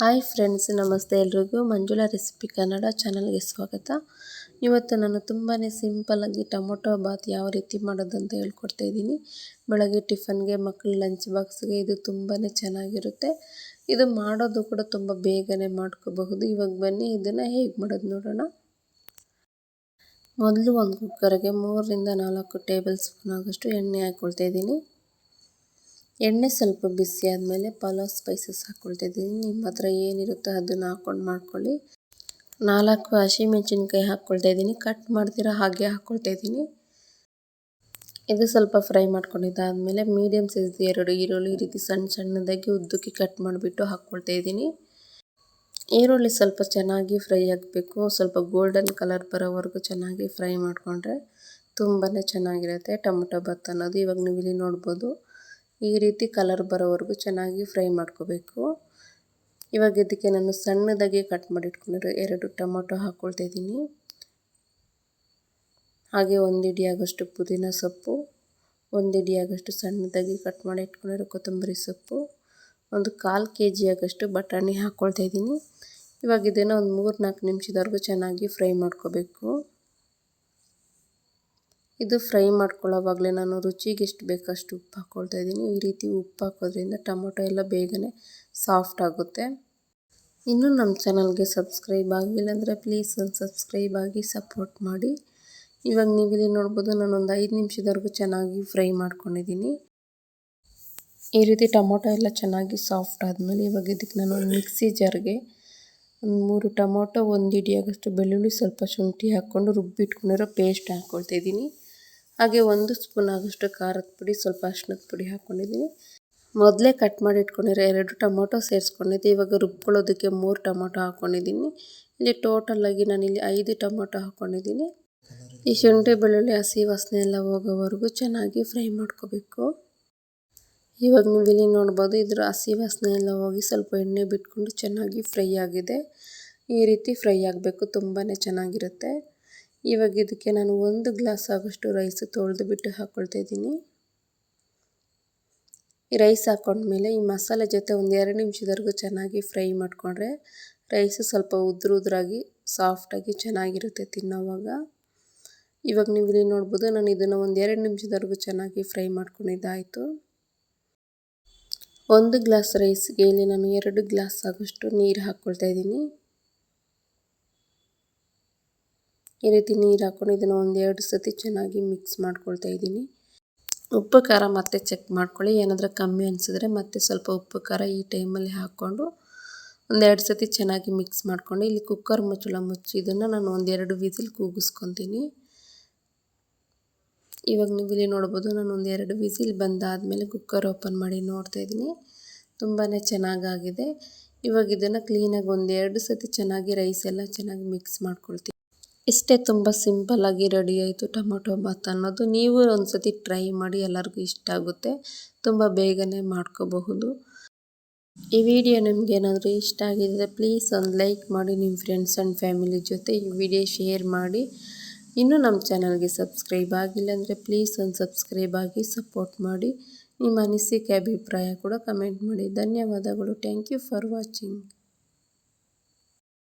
Hi friends, ನಮಸ್ತೆ ಎಲ್ರಿಗೂ. Manjula recipe Kannada ಚಾನಲ್ಗೆ ಸ್ವಾಗತ. ಇವತ್ತು ನಾನು ತುಂಬಾ ಸಿಂಪಲ್ಲಾಗಿ ಟೊಮೊಟೊ ಬಾತ್ ಯಾವ ರೀತಿ ಮಾಡೋದು ಅಂತ ಹೇಳ್ಕೊಡ್ತಾ ಇದ್ದೀನಿ. ಬೆಳಗ್ಗೆ ಟಿಫನ್ಗೆ ಮಕ್ಕಳು ಲಂಚ್ ಬಾಕ್ಸ್ಗೆ ಇದು ತುಂಬಾ ಚೆನ್ನಾಗಿರುತ್ತೆ. ಇದು ಮಾಡೋದು ಕೂಡ ತುಂಬ ಬೇಗನೆ ಮಾಡ್ಕೋಬಹುದು. ಇವಾಗ ಬನ್ನಿ, ಇದನ್ನು ಹೇಗೆ ಮಾಡೋದು ನೋಡೋಣ. ಮೊದಲು ಒಂದು ಕುಕ್ಕರ್ಗೆ ಮೂರರಿಂದ ನಾಲ್ಕು ಟೇಬಲ್ ಸ್ಪೂನ್ ಆಗೋಷ್ಟು ಎಣ್ಣೆ ಹಾಕ್ಕೊಳ್ತಾ ಇದ್ದೀನಿ. ಎಣ್ಣೆ ಸ್ವಲ್ಪ ಬಿಸಿ ಆದಮೇಲೆ ಪಲಾವ್ ಸ್ಪೈಸಸ್ ಹಾಕ್ಕೊಳ್ತಿದ್ದೀನಿ ನಿಮ್ಮ ಹತ್ರ ಏನಿರುತ್ತೋ ಅದನ್ನು ಹಾಕ್ಕೊಂಡು ಮಾಡ್ಕೊಳ್ಳಿ. ನಾಲ್ಕು ಹಸಿಮೆಣಸಿನ್ಕಾಯಿ ಹಾಕ್ಕೊಳ್ತಾ ಇದ್ದೀನಿ. ಕಟ್ ಮಾಡ್ತಿರೋ ಹಾಗೆ ಹಾಕ್ಕೊಳ್ತಾ ಇದ್ದೀನಿ. ಇದು ಸ್ವಲ್ಪ ಫ್ರೈ ಮಾಡ್ಕೊಂಡಿದ್ದಾದಮೇಲೆ ಮೀಡಿಯಮ್ ಸೈಜ್ ಎರಡು ಈರುಳ್ಳಿ ಈ ರೀತಿ ಸಣ್ಣ ಸಣ್ಣದಾಗಿ ಉದ್ದಕ್ಕೆ ಕಟ್ ಮಾಡಿಬಿಟ್ಟು ಹಾಕ್ಕೊಳ್ತಾ ಇದ್ದೀನಿ. ಈರುಳ್ಳಿ ಸ್ವಲ್ಪ ಚೆನ್ನಾಗಿ ಫ್ರೈ ಆಗಬೇಕು. ಸ್ವಲ್ಪ ಗೋಲ್ಡನ್ ಕಲರ್ ಬರೋವರೆಗೂ ಚೆನ್ನಾಗಿ ಫ್ರೈ ಮಾಡಿಕೊಂಡ್ರೆ ತುಂಬಾ ಚೆನ್ನಾಗಿರುತ್ತೆ. ಟೊಮೊಟೊ ಭತ್ತ ಅನ್ನೋದು ಇವಾಗ ನೀವು ಇಲ್ಲಿ ನೋಡ್ಬೋದು. ಈ ರೀತಿ ಕಲರ್ ಬರೋವರೆಗೂ ಚೆನ್ನಾಗಿ ಫ್ರೈ ಮಾಡ್ಕೋಬೇಕು. ಇವಾಗ ಇದಕ್ಕೆ ನಾನು ಸಣ್ಣದಾಗಿ ಕಟ್ ಮಾಡಿ ಇಟ್ಕೊಂಡಿರೋ ಎರಡು ಟೊಮೊಟೊ ಹಾಕ್ಕೊಳ್ತಾ ಇದ್ದೀನಿ. ಹಾಗೆ ಒಂದು ಇಡಿಯಾಗಷ್ಟು ಪುದೀನ ಸೊಪ್ಪು, ಒಂದು ಇಡಿಯಾಗಷ್ಟು ಸಣ್ಣದಾಗಿ ಕಟ್ ಮಾಡಿ ಇಟ್ಕೊಂಡಿರೋ ಕೊತ್ತಂಬರಿ ಸೊಪ್ಪು, ಒಂದು ಕಾಲು ಕೆ ಜಿಯಾಗಷ್ಟು ಬಟಾಣಿ ಹಾಕ್ಕೊಳ್ತಾ ಇದ್ದೀನಿ. ಇವಾಗ ಇದನ್ನು ಒಂದು ಮೂರು ನಾಲ್ಕು ನಿಮಿಷದವರೆಗೂ ಚೆನ್ನಾಗಿ ಫ್ರೈ ಮಾಡ್ಕೋಬೇಕು. ಇದು ಫ್ರೈ ಮಾಡ್ಕೊಳ್ಳೋವಾಗಲೇ ನಾನು ರುಚಿಗೆ ಎಷ್ಟು ಬೇಕಷ್ಟು ಉಪ್ಪು ಹಾಕ್ಕೊಳ್ತಾ ಇದ್ದೀನಿ. ಈ ರೀತಿ ಉಪ್ಪು ಹಾಕೋದ್ರಿಂದ ಟೊಮೊಟೊ ಎಲ್ಲ ಬೇಗನೆ ಸಾಫ್ಟ್ ಆಗುತ್ತೆ. ಇನ್ನೂ ನಮ್ಮ ಚಾನಲ್ಗೆ ಸಬ್ಸ್ಕ್ರೈಬ್ ಆಗಿಲ್ಲ ಅಂದರೆ ಪ್ಲೀಸ್ ಒಂದು ಸಬ್ಸ್ಕ್ರೈಬ್ ಆಗಿ ಸಪೋರ್ಟ್ ಮಾಡಿ. ಇವಾಗ ನೀವು ಇಲ್ಲಿ ನೋಡ್ಬೋದು ನಾನು ಒಂದು ಐದು ನಿಮಿಷದವರೆಗೂ ಚೆನ್ನಾಗಿ ಫ್ರೈ ಮಾಡ್ಕೊಂಡಿದ್ದೀನಿ. ಈ ರೀತಿ ಟೊಮೊಟೊ ಎಲ್ಲ ಚೆನ್ನಾಗಿ ಸಾಫ್ಟ್ ಆದಮೇಲೆ ಇವಾಗ ಇದಕ್ಕೆ ನಾನು ಒಂದು ಮಿಕ್ಸಿ ಜಾರ್ಗೆ ಒಂದು ಮೂರು ಟೊಮೊಟೊ, ಒಂದು ಇಡಿಯಾಗಷ್ಟು ಬೆಳ್ಳುಳ್ಳಿ ಸ್ವಲ್ಪ ಶುಂಠಿ ಹಾಕ್ಕೊಂಡು ರುಬ್ಬಿಟ್ಕೊಂಡಿರೋ ಪೇಸ್ಟ್ ಹಾಕ್ಕೊಳ್ತಾ ಇದ್ದೀನಿ. ಹಾಗೆ ಒಂದು ಸ್ಪೂನ್ ಆಗೋಷ್ಟು ಖಾರದ ಪುಡಿ, ಸ್ವಲ್ಪ ಅರ್ಶಿನದ ಪುಡಿ ಹಾಕ್ಕೊಂಡಿದ್ದೀನಿ ಮೊದಲೇ ಕಟ್ ಮಾಡಿ ಇಟ್ಕೊಂಡಿರೋ ಎರಡು ಟೊಮೊಟೊ ಸೇರಿಸ್ಕೊಂಡಿದ್ದೆ. ಇವಾಗ ರುಬ್ಕೊಳ್ಳೋದಕ್ಕೆ ಮೂರು ಟೊಮೊಟೊ ಹಾಕ್ಕೊಂಡಿದ್ದೀನಿ ಇಲ್ಲಿ ಟೋಟಲಾಗಿ ನಾನಿಲ್ಲಿ ಐದು ಟೊಮೊಟೊ ಹಾಕ್ಕೊಂಡಿದ್ದೀನಿ ಈ ಶುಂಠಿ, ಬೆಳ್ಳುಳ್ಳಿ, ಹಸಿ ವಾಸನೆ ಎಲ್ಲ ಹೋಗೋವರೆಗೂ ಚೆನ್ನಾಗಿ ಫ್ರೈ ಮಾಡ್ಕೋಬೇಕು. ಇವಾಗ ನೀವು ಇಲ್ಲಿ ನೋಡ್ಬೋದು, ಇದರ ಹಸಿ ವಾಸನೆ ಎಲ್ಲ ಹೋಗಿ ಸ್ವಲ್ಪ ಎಣ್ಣೆ ಬಿಟ್ಕೊಂಡು ಚೆನ್ನಾಗಿ ಫ್ರೈ ಆಗಿದೆ. ಈ ರೀತಿ ಫ್ರೈ ಆಗಬೇಕು ತುಂಬಾ ಚೆನ್ನಾಗಿರುತ್ತೆ. ಇವಾಗ ಇದಕ್ಕೆ ನಾನು ಒಂದು ಗ್ಲಾಸ್ ಆಗೋಷ್ಟು ರೈಸ್ ತೊಳೆದು ಬಿಟ್ಟು ಹಾಕ್ಕೊಳ್ತಾ ಇದ್ದೀನಿ. ಈ ರೈಸ್ ಹಾಕ್ಕೊಂಡ್ಮೇಲೆ ಈ ಮಸಾಲೆ ಜೊತೆ ಒಂದು ಎರಡು ನಿಮಿಷದವರೆಗೂ ಚೆನ್ನಾಗಿ ಫ್ರೈ ಮಾಡಿಕೊಂಡ್ರೆ ರೈಸ್ ಸ್ವಲ್ಪ ಉದ್ರ ಉದ್ರಾಗಿ ಸಾಫ್ಟಾಗಿ ಚೆನ್ನಾಗಿರುತ್ತೆ ತಿನ್ನೋವಾಗ. ಇವಾಗ ನೀವು ಇಲ್ಲಿ ನೋಡ್ಬೋದು ನಾನು ಇದನ್ನು ಒಂದು ಎರಡು ನಿಮಿಷದವರೆಗೂ ಚೆನ್ನಾಗಿ ಫ್ರೈ ಮಾಡ್ಕೊಂಡಿದ್ದಾಯಿತು. ಒಂದು ಗ್ಲಾಸ್ ರೈಸ್ಗೆ ಇಲ್ಲಿ ನಾನು ಎರಡು ಗ್ಲಾಸ್ ಆಗೋಷ್ಟು ನೀರು ಹಾಕ್ಕೊಳ್ತಾ ಇದ್ದೀನಿ. ಈ ರೀತಿ ನೀರು ಹಾಕ್ಕೊಂಡು ಇದನ್ನು ಒಂದೆರಡು ಸತಿ ಚೆನ್ನಾಗಿ ಮಿಕ್ಸ್ ಮಾಡ್ಕೊಳ್ತಾ ಇದ್ದೀನಿ. ಉಪ್ಪು, ಖಾರ ಮತ್ತೆ ಚೆಕ್ ಮಾಡ್ಕೊಳ್ಳಿ. ಏನಾದರೂ ಕಮ್ಮಿ ಅನಿಸಿದ್ರೆ ಮತ್ತೆ ಸ್ವಲ್ಪ ಉಪ್ಪು, ಖಾರ ಈ ಟೈಮಲ್ಲಿ ಹಾಕ್ಕೊಂಡು ಒಂದೆರಡು ಸತಿ ಚೆನ್ನಾಗಿ ಮಿಕ್ಸ್ ಮಾಡ್ಕೊಂಡು ಇಲ್ಲಿ ಕುಕ್ಕರ್ ಮುಚ್ಚಳ ಮುಚ್ಚಿ ಇದನ್ನು ನಾನು ಒಂದೆರಡು ವಿಸಿಲ್ ಕೂಗಿಸ್ಕೊತೀನಿ. ಇವಾಗ ನೀವು ಇಲ್ಲಿ ನೋಡ್ಬೋದು ನಾನು ಒಂದೆರಡು ವಿಸಿಲ್ ಬಂದಾದಮೇಲೆ ಕುಕ್ಕರ್ ಓಪನ್ ಮಾಡಿ ನೋಡ್ತಾ ಇದ್ದೀನಿ. ತುಂಬಾ ಚೆನ್ನಾಗಾಗಿದೆ. ಇವಾಗ ಇದನ್ನು ಕ್ಲೀನಾಗಿ ಒಂದೆರಡು ಸತಿ ಚೆನ್ನಾಗಿ ರೈಸ್ ಎಲ್ಲ ಚೆನ್ನಾಗಿ ಮಿಕ್ಸ್ ಮಾಡ್ಕೊಳ್ತೀನಿ. ಇಷ್ಟೇ ತುಂಬ ಸಿಂಪಲ್ಲಾಗಿ ರೆಡಿ ಆಯಿತು ಟೊಮೊಟೊ ಬಾತ್ ಅನ್ನೋದು. ನೀವು ಒಂದು ಸತಿ ಟ್ರೈ ಮಾಡಿ ಎಲ್ಲರಿಗೂ ಇಷ್ಟ ಆಗುತ್ತೆ. ತುಂಬ ಬೇಗನೆ ಮಾಡ್ಕೋಬಹುದು. ಈ ವಿಡಿಯೋ ನಿಮಗೇನಾದರೂ ಇಷ್ಟ ಆಗಿದ್ದರೆ ಪ್ಲೀಸ್ ಒಂದು ಲೈಕ್ ಮಾಡಿ ನಿಮ್ಮ ಫ್ರೆಂಡ್ಸ್ ಆ್ಯಂಡ್ ಫ್ಯಾಮಿಲಿ ಜೊತೆ ಈ ವಿಡಿಯೋ ಶೇರ್ ಮಾಡಿ. ಇನ್ನೂ ನಮ್ಮ ಚಾನಲ್ಗೆ ಸಬ್ಸ್ಕ್ರೈಬ್ ಆಗಿಲ್ಲ ಅಂದರೆ ಪ್ಲೀಸ್ ಒಂದು ಸಬ್ಸ್ಕ್ರೈಬ್ ಆಗಿ ಸಪೋರ್ಟ್ ಮಾಡಿ. ನಿಮ್ಮ ಅನಿಸಿಕೆ ಅಭಿಪ್ರಾಯ ಕೂಡ ಕಮೆಂಟ್ ಮಾಡಿ. ಧನ್ಯವಾದಗಳು. Thank you for watching